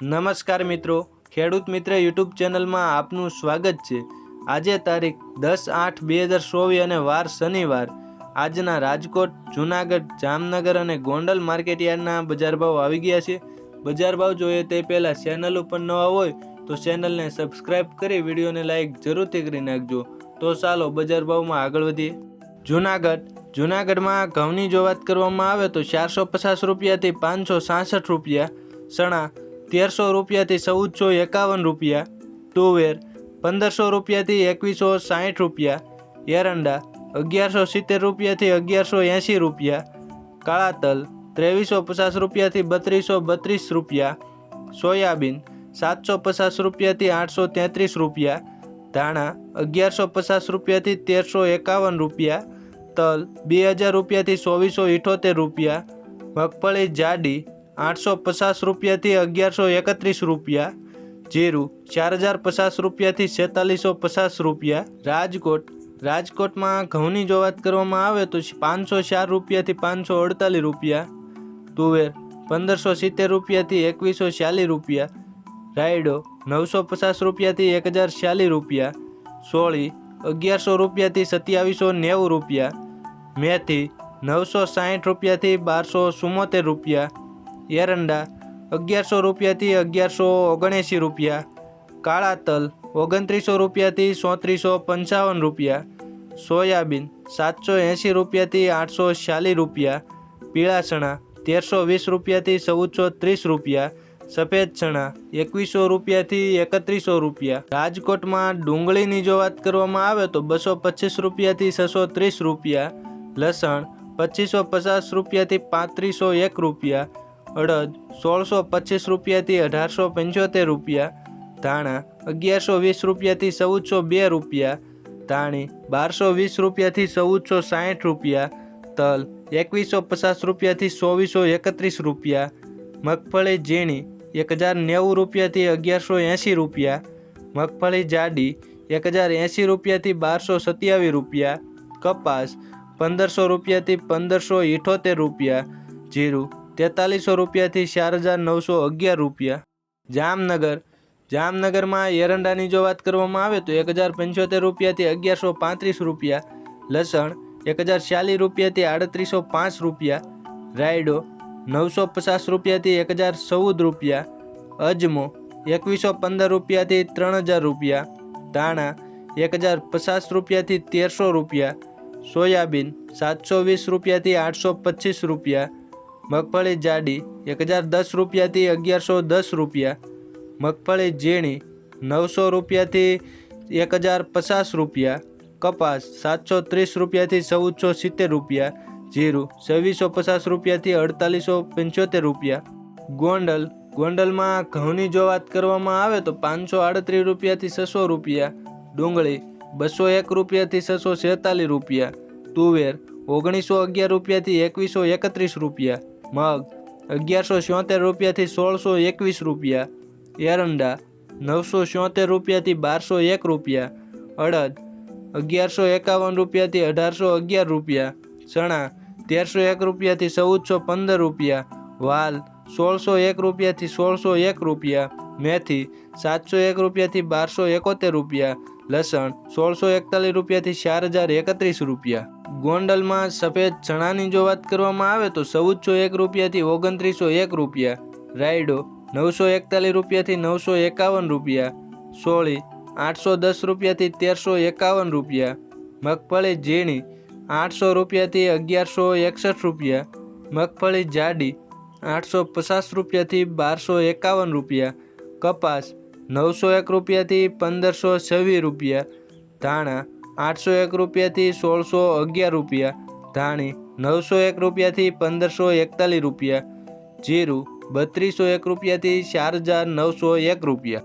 નમસ્કાર મિત્રો, ખેડૂત મિત્ર યુટ્યુબ ચેનલમાં આપનું સ્વાગત છે. આજે તારીખ દસ આઠ બે હજાર ચોવીસ અને વાર શનિવાર. આજના રાજકોટ, જુનાગઢ, જામનગર અને ગોંડલ માર્કેટ યાર્ડના બજાર ભાવ આવી ગયા છે. બજાર ભાવ જોઈએ તે પહેલાં ચેનલ ઉપર નવા હોય તો ચેનલને સબસ્ક્રાઈબ કરી વિડીયોને લાઇક જરૂરથી કરી નાખજો. તો ચાલો બજાર ભાવમાં આગળ વધીએ. જુનાગઢ, જુનાગઢમાં ઘઉંની જો વાત કરવામાં આવે તો ચારસો પચાસ રૂપિયાથી પાંચસો સાસઠ રૂપિયા, ચણા તેરસો રૂપિયાથી ચૌદસો એકાવન રૂપિયા, તુવેર પંદરસો રૂપિયાથી એકવીસો સાઠ રૂપિયા, એરંડા અગિયારસો સિત્તેર રૂપિયાથી અગિયારસો એંશી રૂપિયા કાળા તલ ત્રેવીસો પચાસ રૂપિયાથી બત્રીસો બત્રીસ રૂપિયા, સોયાબીન સાતસો પચાસ રૂપિયાથી આઠસો તેત્રીસ રૂપિયા, ધાણા અગિયારસો પચાસ રૂપિયાથી તેરસો એકાવન રૂપિયા, તલ બે હજાર રૂપિયાથી ચોવીસો ઇઠોતેર રૂપિયા, મગફળી જાડી આઠસો પચાસ રૂપિયાથી અગિયારસો એકત્રીસ રૂપિયા. જીરું ચાર હજાર પચાસ રૂપિયાથી છેતાલીસો પચાસ રૂપિયા. રાજકોટ, રાજકોટમાં ઘઉંની જો વાત કરવામાં આવે તો પાંચસો ચાર રૂપિયાથી પાંચસો અડતાલીસ રૂપિયા. તુવેર પંદરસો સિત્તેર રૂપિયાથી એકવીસો ચાલીસ રૂપિયા. રાયડો નવસો પચાસ રૂપિયાથી એક હજાર ચાલીસ રૂપિયા. સોળી અગિયારસો રૂપિયાથી સત્યાવીસો નેવું રૂપિયા. મેથી નવસો સાઠ રૂપિયાથી બારસો ચુમ્મોતેર રૂપિયા. એરંડા, અગિયારસો રૂપિયાથી અગિયારસો ઓગણએંસી રૂપિયા, કાળા તલ, ઓગણત્રીસો રૂપિયાથી સોત્રીસો પંચાવન રૂપિયા, સોયાબીન, સાતસો એંસી રૂપિયાથી આઠસો ચાલીસ રૂપિયા, પીળા ચણા, તેરસો વીસ રૂપિયાથી ચૌદસો ત્રીસ રૂપિયા, સફેદ ચણા, એકવીસો રૂપિયાથી એકત્રીસો રૂપિયા. રાજકોટમાં ડુંગળીની જો વાત કરવામાં આવે તો બસો પચીસ રૂપિયાથી છસો ત્રીસ રૂપિયા, લસણ પચીસો પચાસ રૂપિયાથી પાંત્રીસો એક રૂપિયા અડદ સોળસો પચીસ રૂપિયાથી અઢારસો પંચોતેર રૂપિયા, ધાણા અગિયારસો વીસ રૂપિયાથી ચૌદસો બે રૂપિયા, ધાણી બારસો વીસ રૂપિયાથી ચૌદસો સાઠ રૂપિયા, તલ એકવીસો પચાસ રૂપિયાથી ચોવીસો એકત્રીસ રૂપિયા, મગફળી ઝીણી એક હજાર નેવું રૂપિયાથી અગિયારસો એંશી રૂપિયા, મગફળી જાડી એક હજાર એંશી રૂપિયાથી બારસો સત્યાવીસ રૂપિયા, કપાસ પંદરસો રૂપિયાથી પંદરસો ઇઠોતેર રૂપિયા, જીરું તેતાલીસો રૂપિયાથી ચાર હજાર નવસો અગિયાર રૂપિયા. જામનગર. જામનગરમાં એરંડાની જો વાત કરવામાં આવે તો એક હજાર પંચોતેર રૂપિયાથી અગિયારસો પાંત્રીસ રૂપિયા. લસણ એક હજાર ચાલીસ રૂપિયાથી આડત્રીસો પાંચ રૂપિયા. રાયડો નવસો પચાસ રૂપિયાથી એક હજાર ચૌદ રૂપિયા. અજમો એકવીસો પંદર રૂપિયાથી ત્રણ હજાર રૂપિયા. ધાણા એક હજાર પચાસ રૂપિયાથી તેરસો રૂપિયા. સોયાબીન સાતસો વીસ રૂપિયાથી આઠસો પચીસ રૂપિયા. મગફળી જાડી એક હજાર દસ રૂપિયાથી અગિયારસો દસ રૂપિયા. મગફળી ઝીણી નવસો રૂપિયાથી એક હજાર પચાસ રૂપિયા. કપાસ સાતસો ત્રીસ રૂપિયાથી ચૌદસો સિત્તેર રૂપિયા. જીરું છવ્વીસો પચાસ રૂપિયાથી અડતાલીસો પંચોતેર રૂપિયા. ગોંડલ, ગોંડલમાં ઘઉંની જો વાત કરવામાં આવે તો પાંચસો આડત્રીસ રૂપિયાથી છસો રૂપિયા. ડુંગળી બસો એક રૂપિયાથી છસો છેતાલીસ રૂપિયા. તુવેર ઓગણીસો અગિયાર રૂપિયાથી એકવીસો એકત્રીસ રૂપિયા. મગ, અગિયારસો છોતેર રૂપિયાથી સોળસો એકવીસ રૂપિયા, એરંડા, નવસો છોતેર રૂપિયાથી બારસો એક રૂપિયા, અડદ, અગિયારસો એકાવન રૂપિયાથી અઢારસો અગિયાર રૂપિયા, ચણા, તેરસો એક રૂપિયાથી ચૌદસો પંદર રૂપિયા, વાલ, સોળસો એક રૂપિયાથી સોળસો એક રૂપિયા, મેથી, સાતસો એક રૂપિયાથી બારસો એકોતેર રૂપિયા, લસણ, સોળસો એકતાલીસ રૂપિયાથી ચાર હજાર એકત્રીસ રૂપિયા. ગોંડલમાં સફેદ ચણાની જો વાત કરવામાં આવે તો ચૌદસો એક રૂપિયાથી ઓગણત્રીસો એક રૂપિયા, રાયડો નવસો એકતાલીસ રૂપિયાથી નવસો એકાવન રૂપિયા, સોળી આઠસો દસ રૂપિયાથી તેરસો એકાવન રૂપિયા, મગફળી ઝીણી આઠસો રૂપિયાથી અગિયારસો એકસઠ રૂપિયા, મગફળી જાડી આઠસો પચાસ રૂપિયાથી બારસો એકાવન રૂપિયા, કપાસ નવસો એક રૂપિયાથી પંદરસો છવ્વીસ રૂપિયા, ધાણા આઠસો એક રૂપિયાથી સોળસો અગિયાર રૂપિયા. ધાણી નવસો એક રૂપિયાથી પંદરસો એકતાલીસ રૂપિયા. જીરું બત્રીસો એક રૂપિયાથી ચાર હજાર નવસો એક રૂપિયા.